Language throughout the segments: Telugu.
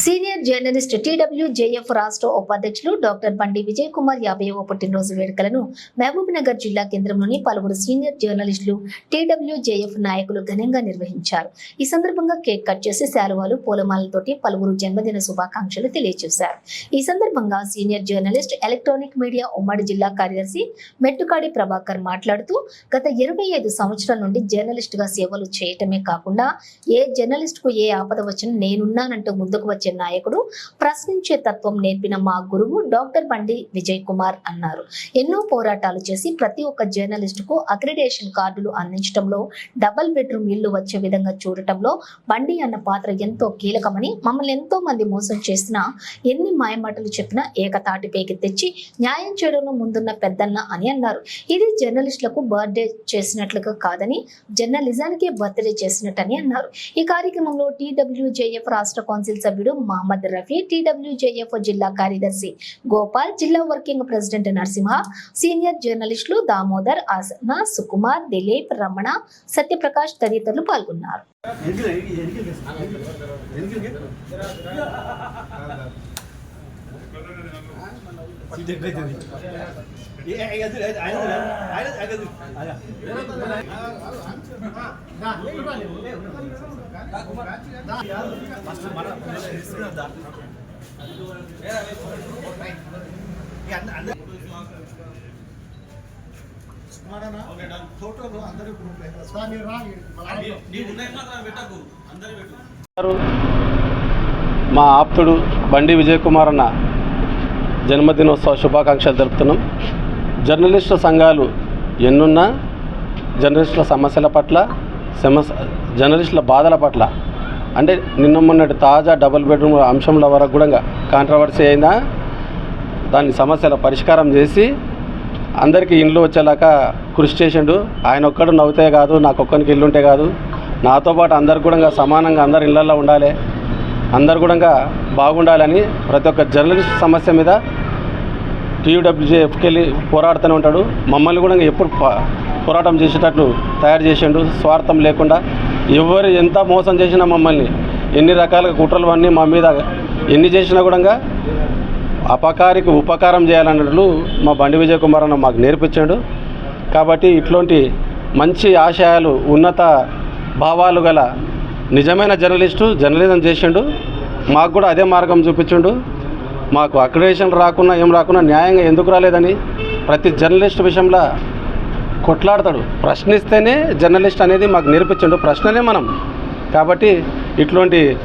సీనియర్ జర్నలిస్ట్ టీడబ్ల్యూ జేఎఫ్ రాష్ట్ర ఉపాధ్యక్షులు డాక్టర్ బండి విజయ్ కుమార్ యాభైవ పుట్టినరోజు వేడుకలను మహబూబ్ నగర్ జిల్లా కేంద్రంలోని పలువురు సీనియర్ జర్నలిస్టులు టీడబ్ల్యూ జేఎఫ్ నాయకులు ఘనంగా నిర్వహించారు. ఈ సందర్భంగా కేక్ కట్ చేసి శాలువాలు పూలమాలతోటి పలువురు జన్మదిన శుభాకాంక్షలు తెలియజేశారు. ఈ సందర్భంగా సీనియర్ జర్నలిస్ట్ ఎలక్ట్రానిక్ మీడియా ఉమ్మడి జిల్లా కార్యదర్శి మెట్టుకాడి ప్రభాకర్ మాట్లాడుతూ గత ఇరవై ఐదు సంవత్సరాల నుండి జర్నలిస్ట్గా సేవలు చేయటమే కాకుండా ఏ జర్నలిస్ట్కు ఏ ఆపద వచ్చినా నేనున్నానంటూ ముందుకు వచ్చే నాయకుడు ప్రశ్నించే తత్వం నేర్పిన మా గురువు డాక్టర్ బండి విజయ్ కుమార్ అన్నారు. ఎన్నో పోరాటాలు చేసి ప్రతి ఒక్క జర్నలిస్ట్కు అక్రిడేషన్ కార్డులు అందించడంలో డబల్ బెడ్రూమ్ ఇల్లు వచ్చే విధంగా చూడటంలో బండి అన్న పాత్ర ఎంతో కీలకమని మమ్మల్ని ఎంతో మంది మోసం చేసినా ఎన్ని మాయమాటలు చెప్పినా ఏకతాటిపైకి తెచ్చి న్యాయం చేయడంలో ముందున్న పెద్దన్న అని అన్నారు. ఇది జర్నలిస్టులకు బర్త్డే చేసినట్లుగా కాదని జర్నలిజానికే బర్త్డే చేసినట్టని అన్నారు. ఈ కార్యక్రమంలో టీడబ్ల్యూజేఎఫ్ రాష్ట్ర కౌన్సిల్ సభ్యుడు మహమ్మద్ రఫీ టీడబ్ల్యూజేఎఫ్ జిల్లా కార్యదర్శి గోపాల్ జిల్లా వర్కింగ్ ప్రెసిడెంట్ నరసింహ సీనియర్ జర్నలిస్టులు దామోదర్ ఆసన సుకుమార్ దిలీప్ రమణ సత్యప్రకాష్ తదితరులు పాల్గొన్నారు. ఫోటోలు అందరూ గ్రూప్ స్వామి రా గారు, మా ఆప్తుడు బండి విజయ్ కుమార్ అన్న. జన్మదినోత్సవ శుభాకాంక్షలు తెలుపుతున్నాం. జర్నలిస్టు సంఘాలు ఎన్నున్నా జర్నలిస్టుల సమస్యల పట్ల సమస్య జర్నలిస్టుల బాధల పట్ల అంటే నిన్న మొన్నటి తాజా డబుల్ బెడ్రూమ్ అంశంల వరకు కూడా కాంట్రవర్సీ అయినా దాని సమస్యల పరిష్కారం చేసి అందరికీ ఇండ్లు వచ్చేలాగా కృషి చేసిండు. ఆయన ఒక్కడు నవ్వుతే కాదు నాకు ఒక్కరికి ఇల్లుంటే కాదు. నాతో పాటు అందరు కూడా సమానంగా అందరు ఇళ్ళల్లో ఉండాలి. అందరు కూడా బాగుండాలని ప్రతి ఒక్క జర్నలిస్ట్ సమస్య మీద టీయూడబ్ల్యూజేఎఫ్కి వెళ్ళి పోరాడుతూనే ఉంటాడు. మమ్మల్ని కూడా ఎప్పుడు పోరాటం చేసేటట్లు తయారు చేసిండు. స్వార్థం లేకుండా ఎవరు ఎంత మోసం చేసినా మమ్మల్ని ఎన్ని రకాల కుట్రలు అన్నీ మా మీద ఎన్ని చేసినా కూడా అపకారికి ఉపకారం చేయాలన్నట్లు మా బండి విజయ్ కుమార్ అన్న మాకు నేర్పించాడు. కాబట్టి ఇట్లాంటి మంచి ఆశయాలు ఉన్నత భావాలు గల నిజమైన జర్నలిస్టు జర్నలిజం చేసిండు. మాకు కూడా అదే మార్గం చూపించిండు. మాకు అక్రిడేషన్ రాకున్నా ఏం రాకున్నా న్యాయంగా ఎందుకు రాలేదని ప్రతి జర్నలిస్ట్ విషయంలో కొట్లాడతాడు. ప్రశ్నిస్తేనే జర్నలిస్ట్ అనేది మాకు నేర్పించండు. ప్రశ్ననే మనం. కాబట్టి ఇటువంటి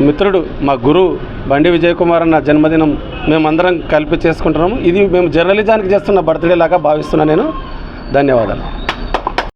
మిత్రుడు మా గురువు బండి విజయ్ కుమార్ అన్న జన్మదినం మేమందరం కలిపి చేసుకుంటున్నాము. ఇది మేము జర్నలిజానికి చేస్తున్న బర్త్డే లాగా భావిస్తున్నాను నేను. ధన్యవాదాలు.